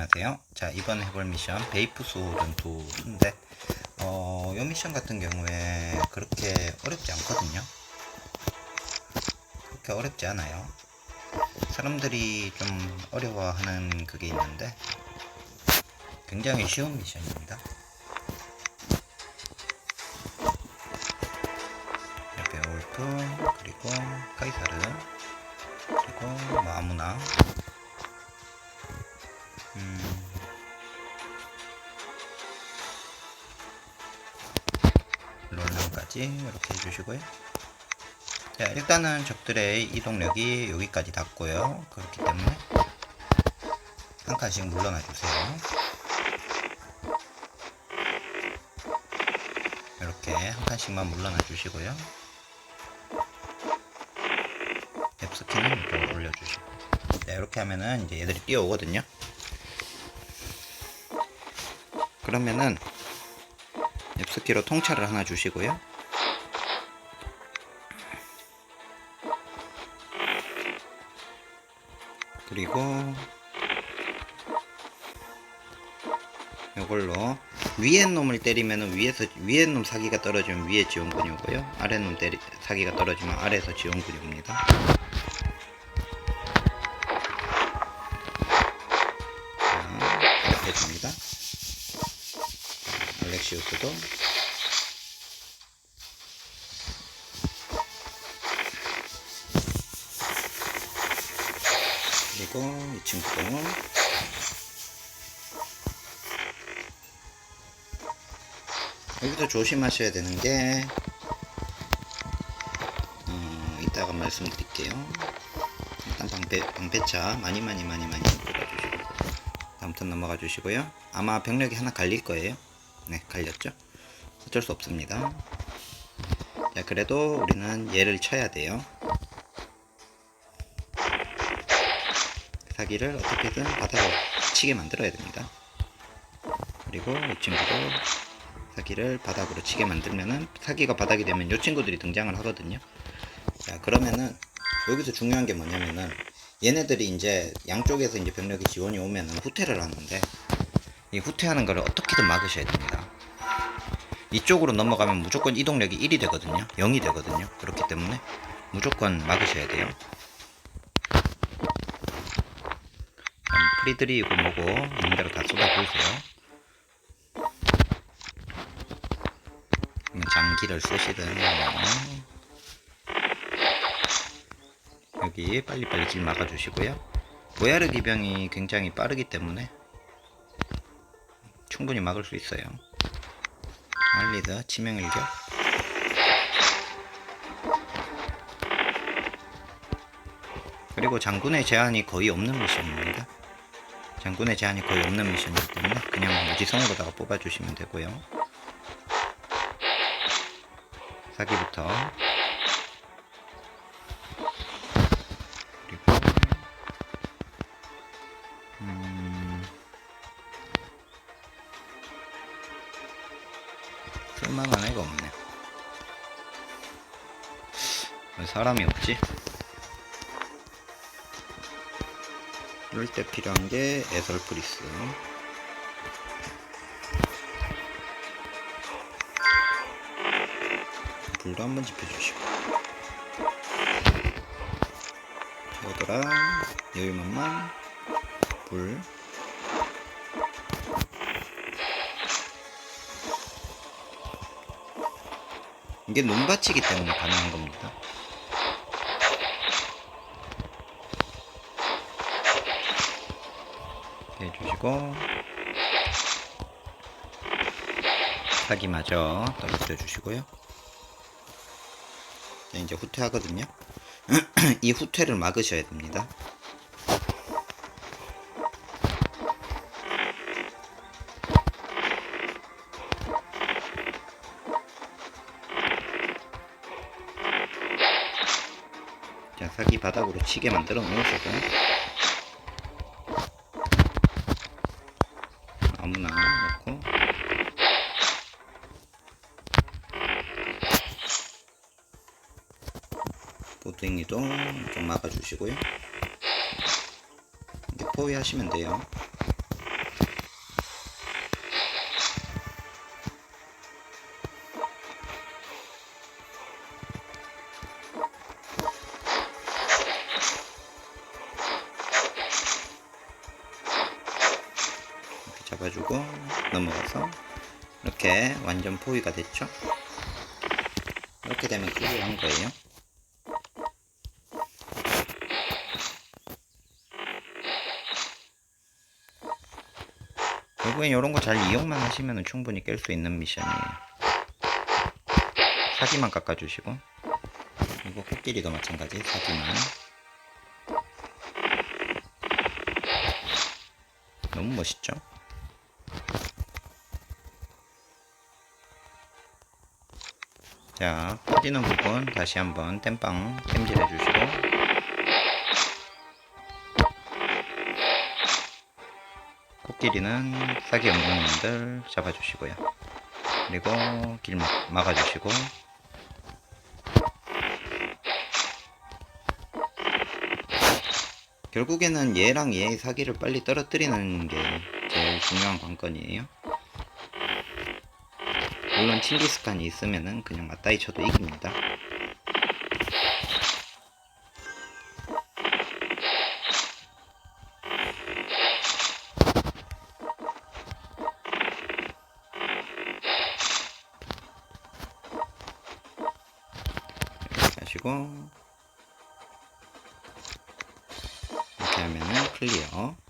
안녕하세요. 자, 이번 해볼 미션 베이프 소울은 2인데 어, 이 미션 같은 경우에 그렇게 어렵지 않거든요. 그렇게 어렵지 않아요. 사람들이 좀 어려워하는 그게 있는데 굉장히 쉬운 미션입니다. 베올프 그리고 카이사르 그리고 뭐 아무나 음. 롤랑까지 이렇게 해주시고요. 자, 일단은 적들의 이동력이 여기까지 닿고요. 그렇기 때문에 한 칸씩 물러나 주세요. 이렇게 한 칸씩만 물러나 주시고요. 앱스키는 또 올려주시고. 자, 이렇게 하면은 이제 얘들이 뛰어오거든요. 그러면은 앱스키로 통찰을 하나 주시고요. 그리고 이걸로 위에 놈을 때리면 위에서 위에 놈 사기가 떨어지면 위에 지원군이 오고요. 아래 놈 때리 사기가 떨어지면 아래에서 지원군이 옵니다. 알렉시우스도 그리고 이 친구도 여기도 조심하셔야 되는 게 어, 이따가 말씀드릴게요. 일단 방패 방패차 많이 많이 많이 많이 뽑아주시고 다음부터 넘어가 주시고요. 아마 병력이 하나 갈릴 거예요. 네, 갈렸죠. 어쩔 수 없습니다. 자, 그래도 우리는 얘를 쳐야 돼요. 사기를 어떻게든 바닥으로 치게 만들어야 됩니다. 그리고 이 친구도 사기를 바닥으로 치게 만들면은 사기가 바닥이 되면 이 친구들이 등장을 하거든요. 자, 그러면은 여기서 중요한 게 뭐냐면은 얘네들이 이제 양쪽에서 이제 병력이 지원이 오면은 후퇴를 하는데 이 후퇴하는 거를 어떻게든 막으셔야 됩니다. 이쪽으로 넘어가면 무조건 이동력이 1이 되거든요. 0이 되거든요. 그렇기 때문에 무조건 막으셔야 돼요. 프리드리고 뭐고 있는 대로 다 쏟아부으세요. 장기를 쓰시든 뭐. 여기 빨리빨리 길 막아주시고요. 보야르 기병이 굉장히 빠르기 때문에 충분히 막을 수 있어요. 알리드 치명일격 그리고 장군의 제한이 거의 없는 미션입니다. 장군의 제한이 거의 없는 미션이기 때문에 그냥 무지성으로다가 뽑아주시면 되고요. 사기부터 왜 사람이 없지? 이럴 때 필요한 게 에설프리스. 불도 한번 지펴주시고. 저거더라. 여유만만. 불. 이게 논밭이기 때문에 가능한 겁니다. 이렇게 해주시고 사기마저 떨어뜨려 주시고요. 자, 이제 후퇴하거든요. 이 후퇴를 막으셔야 됩니다. 자, 사기 바닥으로 치게 만들어 놓으시고 아무나 넣고. 보등이도 좀 막아주시고요. 포위하시면 돼요 넘어가서 이렇게 완전 포위가 됐죠? 이렇게 되면 클리어한 거예요. 결국엔 이런 거 잘 이용만 하시면 충분히 깰 수 있는 미션이에요. 사기만 깎아주시고 그리고 코끼리도 마찬가지 사기만 너무 멋있죠? 자 빠지는 부분 다시 한번 땜빵 템질 해 주시고. 코끼리는 사기 없는 놈들 잡아주시고요. 그리고 길 막- 막아주시고. 결국에는 얘랑 얘의 사기를 빨리 떨어뜨리는 게 제일 중요한 관건이에요. 물론 칭기스칸이 있으면은 그냥 맞다이 쳐도 이깁니다. 하시고 이렇게 하면은 클리어.